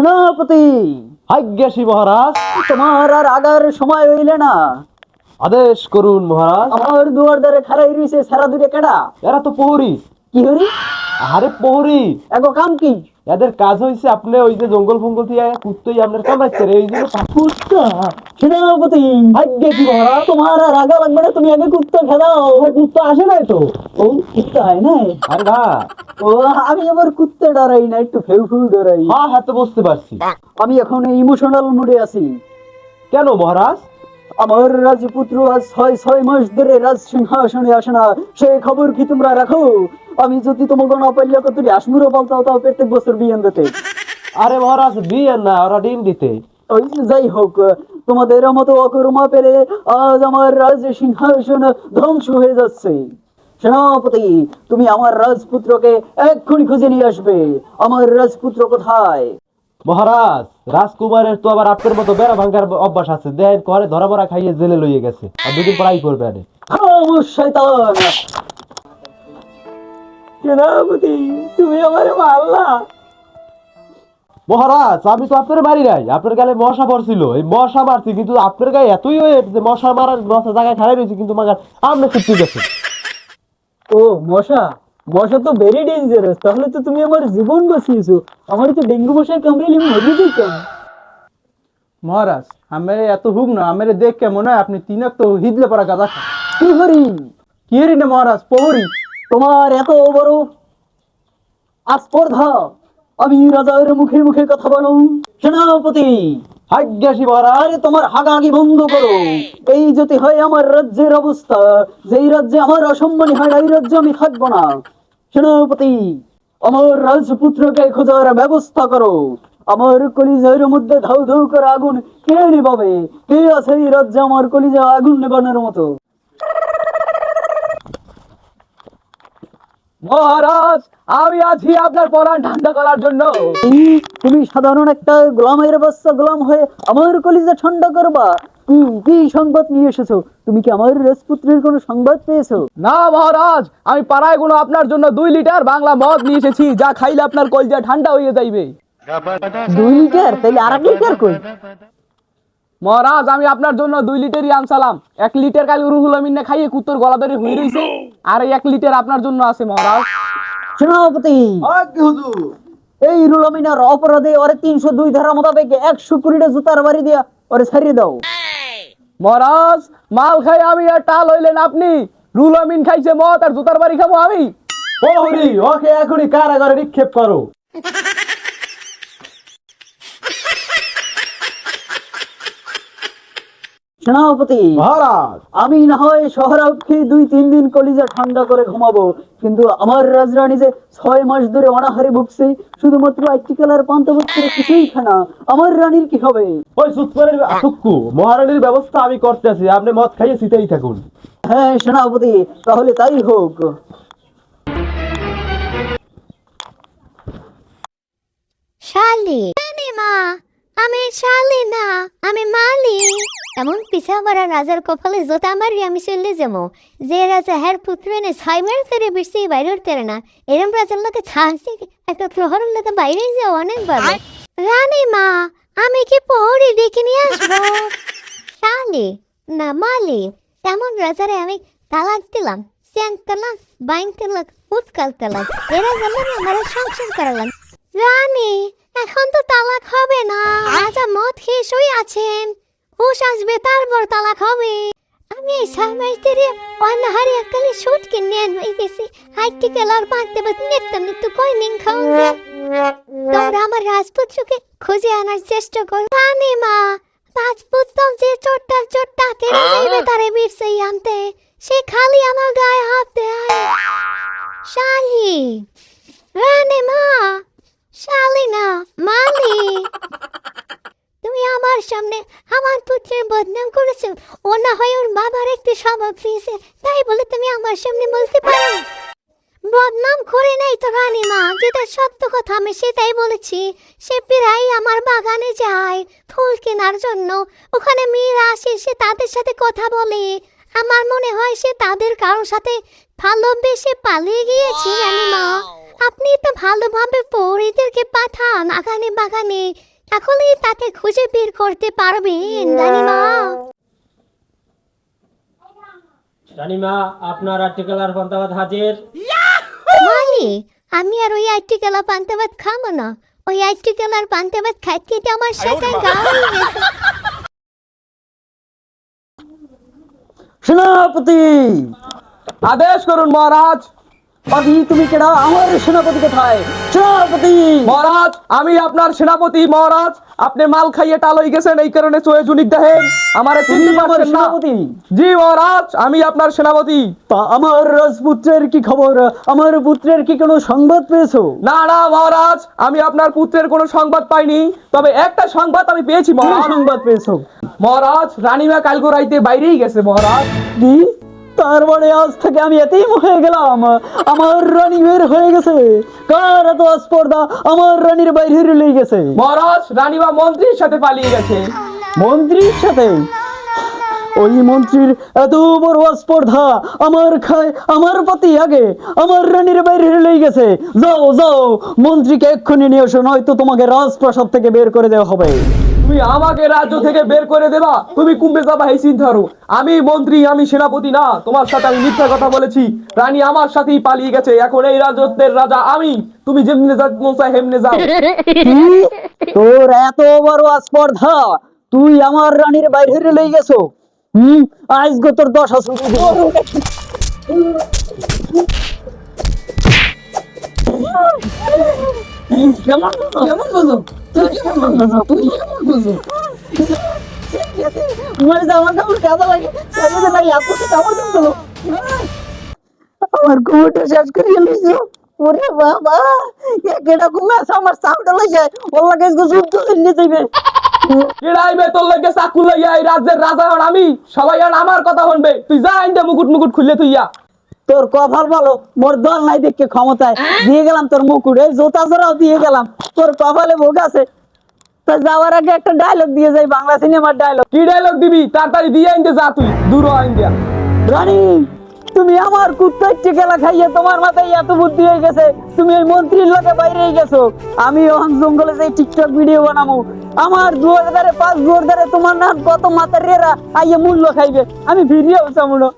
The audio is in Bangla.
সেনাপতি। আজ্ঞাসী মহারাজ তোমার আর আগার সময় হইলে না। আদেশ করুন মহারাজ। আমার দুয়ার দ্বারে খারাই রইছে সারা দূরে কেডা? এরা তো প্রহরী। কি হরি? আরে প্রহরী। এগো কাম কি? এদের কাজ হয়েছে আপনি ওই যে জঙ্গল ফঙ্গল থেকে কুত্তই আপনার কামাইছে রে এই জন্য কুত্তা সেনাপতি। আজ্ঞাসী মহারাজ? তোমার আর আগা লাগবে না তুমি আগে কুত্তা খেদাও কুত্তা আসে নাই তো। ও কুত্তা হয় না আরে না। ও আমি আবার কুত্তা ডরাই না একটু ফেউ ফেউ ডরাই। হ্যাঁ হ্যাঁ তো বুঝতে পারছি। আমি এখন ইমোশনাল মুডে আছি। কেন মহারাজ? আমার রাজপুত্র আজ ছয় ছয় মাস ধরে রাজ সিংহাসনে আসে না। সে খবর কি তোমরা রাখো? আমি যদি তোমাকে না পাইলে তুমি আসমুরও বলতাও তাও প্রত্যেক বছর বিয়ান দিতে। আরে মহারাজ বিয়ে না ওরা ডিম দিতে। ওই যাই হোক তোমাদের মতো অকর্মা পেরে আজ আমার রাজ সিংহাসন ধ্বংস হয়ে যাচ্ছে। সেনাপতি তুমি আমার রাজপুত্রকে এক্ষুনি খুঁজে নিয়ে আসবে। আমার রাজপুত্র কোথায়? মহারাজ রাজকুমারের তো আবার আপনার মতো বেড়া ভাঙ্গার অভ্যাস আছে। দেন করে ধরা মরা খাইয়ে জেলে লইয়ে গেছে। আর দুদিন পড়াই করবে আরে খামোশ শয়তান! সেনাপতি তুমি আমার মারলা। মহারাজ আমি তো আপনার বাড়ি নাই। আপনার গালে মশা পড়ছিল। এই মশা মারছি কিন্তু আপনার গায়ে এতই হয়ে যে মশা মারার মশা জায়গায় খারাই রয়েছে কিন্তু মাগার আপনি ছুটতে গেছে। ও মশা? মশা তো ভেরি ডেঞ্জারাস তাহলে তো তুমি আমার জীবন বাঁচিয়েছো। আমার তো ডেঙ্গু মশায় কামড়াইলে আমি মরে যেতাম মহারাজ আমার এত হুক না আমার দেখ কে মনে হয় আপনি তিনক তো হিদলে পড়া গাদা খা কি করি কি রে না মহারাজ প্রহরী। তোমার এত বড় আস্পর্ধা আমি রাজার মুখে মুখে কথা বলো সেনাপতি আজ্ঞাসী মহারাজ আরে তোমার হাগাগি বন্ধ করো। এই যদি হয় আমার রাজ্যের অবস্থা। যেই রাজ্যে আমার অসম্মানী হয় এই রাজ্যে আমি থাকব না। সেনাপতি আমার রাজপুত্রকে খোঁজার ব্যবস্থা করো। আমার কলিজার মধ্যে ধাউ ধাউ করে আগুন কে নিবাবে কে আছে এই রাজ্যে আমার কলিজা আগুন নেবানোর মতো? মহারাজ আমি আছি আপনার পরাণ ঠান্ডা করার জন্য। তুমি সাধারণ একটা গোলামের বাচ্চা গোলাম হয়ে আমার কলিজা ঠান্ডা করবা। কি কি সংবাদ নিয়ে এসেছ? তুমি কি আমার রাজপুত্রের কোনো সংবাদ পেয়েছ? না মহারাজ আমি পাড়ায় কোনো আপনার জন্য দুই লিটার বাংলা মদ নিয়ে এসেছি যা খাইলে আপনার কলজা ঠান্ডা হয়ে যাইবে। দুই লিটার? তাইলে আর এক লিটার কই? মহারাজ আমি আপনার জন্য দুই লিটারই আনসালাম এক লিটার কাল রুহুল আমিন না খাইয়ে কুত্তর গলা ধরে হয়ে রইছে। আর এই এক লিটার আপনার জন্য আছে মহারাজ। সেনাপতি এই রুহুল রুলামিনার অপরাধে ওরে তিনশো দুই ধারা মোতাবেক একশো কুড়িটা জুতার বাড়ি দিয়া ওরে ছাড়িয়ে দাও। মহারাজ মাল খাই আমি আর টাল হইলেন আপনি। রুল আমিন খাইছে মদ আর জুতার বাড়ি খাব আমি। প্রহরী ওকে এখনই কারাগারে নিক্ষেপ করো। সেনাপতি মহারাজ! আমি না হয় দুই তিন দিন কলিজা ঠান্ডা করে ঘুমাবো কিন্তু আমার রাজরানী যে ছয় মাস ধরে অনাহারে ভুগছে শুধুমাত্র একটি কালার কিছুই খানা আমার রানীর কি হবে? ওই সুৎপরের আতুক্কু মহারানীর ব্যবস্থা আমি করতেছি আপনি মদ খাইয়ে শীতেই থাকুন। হ্যাঁ সেনাপতি তাহলে তাই হোক। শালি। মা আমি শালি না আমি মালি। এমন পিছা মারা রাজার কপালে জোতা মারি আমি চললে যাব যে রাজা হ্যার পুত্র এনে ছয় মাস ধরে বৃষ্টি বাইরে উঠতে না এরম রাজার লোকে ছাড়ছে একটা প্রহরের লোকে বাইরে যাও অনেক ভালো রানী মা আমি কি পহরি ডেকে নিয়ে আসব? শালি না মালি তেমন রাজারে আমি তালাক দিলাম স্যাং তালাক বাইং তালাক উৎকাল তালাক এরা যেমন আমার সংসার করালাম। রানী এখন তো তালাক হবে না রাজা মদ খেয়ে শুয়ে আছেন। হুশ আসবে তারপর তালাক হবে। আমি এই ছয় মাস ধরে অনাহারে এককালে সুট কিনে আনবাই গেছি হাইটি কেলার পাঁচতে বাদ নিত্য নিত্য কই নিন খাও তোমরা আমার রাজপুত্রকে খুঁজে আনার চেষ্টা করো। রানী মা রাজপুত্র যে চোরটা চোরটা কেড়ে যাইবে তারে বিরসেই আনতে। সে খালি আমার গায়ে হাত দেয়। শালি রানী মা শালিনা মালি। তুমি আমার সামনে আমার পুত্রের বদনাম করেছ। ও না হয় ওর বাবার একটি স্বভাব পেয়েছে তাই বলে তুমি আমার সামনে বলতে পারো বদনাম করে নাই তো রানী মা যেটা সত্য কথা আমি সেটাই বলেছি। সে প্রায় আমার বাগানে যায় ফুল কেনার জন্য। ওখানে মেয়েরা আসে সে তাদের সাথে কথা বলে। আমার মনে হয় সে তাদের কারোর সাথে ভালোবেসে পালিয়ে গিয়েছে রানী মা আপনি তো ভালোভাবে পরিদেরকে পাঠান আগানে বাগানে। তাহলে তাকে খুঁজে বের করতে পারবেন রানীমা। রানিমা আপনার আর্টিকেলার পন্থাবাদ হাজির? মালি আমি আর ওই আইটি গেলা পান্তা ভাত খাব না। ওই আইটি গেলার পান্তা ভাত খাইতে তো আমার সাথে গাওয়াই গেছে। সেনাপতি আদেশ করুন মহারাজ। পাতি তুমি কেডা? আমার সেনাপতি কোথায়? সেনাপতি! মহারাজ আমি আপনার সেনাপতি মহারাজ। আপনি মাল খাইয়ে টাল হয়ে গেছেন এই কারণে চোয়ে জুনিক দেখেন। আমার তুমি চিনতে পারছেন সেনাপতি। জি মহারাজ আমি আপনার সেনাপতি। তা আমার রাজপুত্রের কি খবর? আমার পুত্রের কি কোনো সংবাদ পেয়েছ? না না মহারাজ আমি আপনার পুত্রের কোনো সংবাদ পাইনি। তবে একটা সংবাদ আমি পেয়েছি মহারাজ। সংবাদ পেয়েছ? মহারাজ রানীমা কালকে রাইতে বাইরেই গেছে মহারাজ। কি? তার মানে আজ থেকে আমি এতেই হয়ে গেলাম। আমার রানী বের হয়ে গেছে। কার এত স্পর্ধা আমার রানীর বাইরে লেগে গেছে। মহারাজ রানীমা মন্ত্রীর সাথে পালিয়ে গেছে। মন্ত্রীর সাথে? ওই মন্ত্রীর এত বড় স্পর্ধা আমার খায় আমার প্রতি আগে। আমার রানীর বাইরে লেগে গেছে। যাও যাও মন্ত্রীকে এক্ষুনি নিয়ে এসো নয়তো তোমাকে রাজপ্রাসাদ থেকে বের করে দেওয়া হবে। তুমি আমাকে রাজ্য থেকে বের করে দেবা। তুমি কুম্ভে যাবা এই চিন্তা আমি মন্ত্রী আমি সেনাপতি না। তোমার সাথে আমি মিথ্যা কথা বলেছি। রানী আমার সাথেই পালিয়ে গেছে। এখন এই রাজত্বের রাজা আমি। তুমি যেমনে যা মন হেমনে যাও। তোর এত বড় স্পর্ধা তুই আমার রানীর বাইরে লেগে গেছো? হুম? আজ গো তোর দশ আছে কেমন? কেমন বুঝো? আমার ওরে যুদ্ধ তোর চাকু রাজ্যের রাজা হন আমি সবাই আর আমার কথা শুনবে, তুই যা আইন্দে মুকুট মুকুট খুললে তুইয়া তোর কপাল ভালো মোর দল নাই দেখে ক্ষমতায়। দিয়ে গেলাম তোর মুকুট এই জোতা জোড়াও দিয়ে গেলাম। তোর কপালে ভোগ আছে। তো যাওয়ার আগে একটা ডায়লগ দিয়ে যাই বাংলা সিনেমার ডায়লগ কি ডায়লগ দিবি? তাড়াতাড়ি দিয়ে যা তুই দূর আইন্দিয়া রানী তুমি আমার কুত্তার টিকেলা খাইয়ে তোমার মাথায় এত বুদ্ধি হয়ে গেছে তুমি ওই মন্ত্রীর লোকে বাইরে গেছো। আমি ওখান জঙ্গলে যাই টিকটক ভিডিও বানাবো আমার দুয়ার ধারে পাঁচ দুয়ার ধারে তোমার নাম কত মাথার রেরা আইয়ে মূল্য খাইবে। আমি ভিডিও চামুনো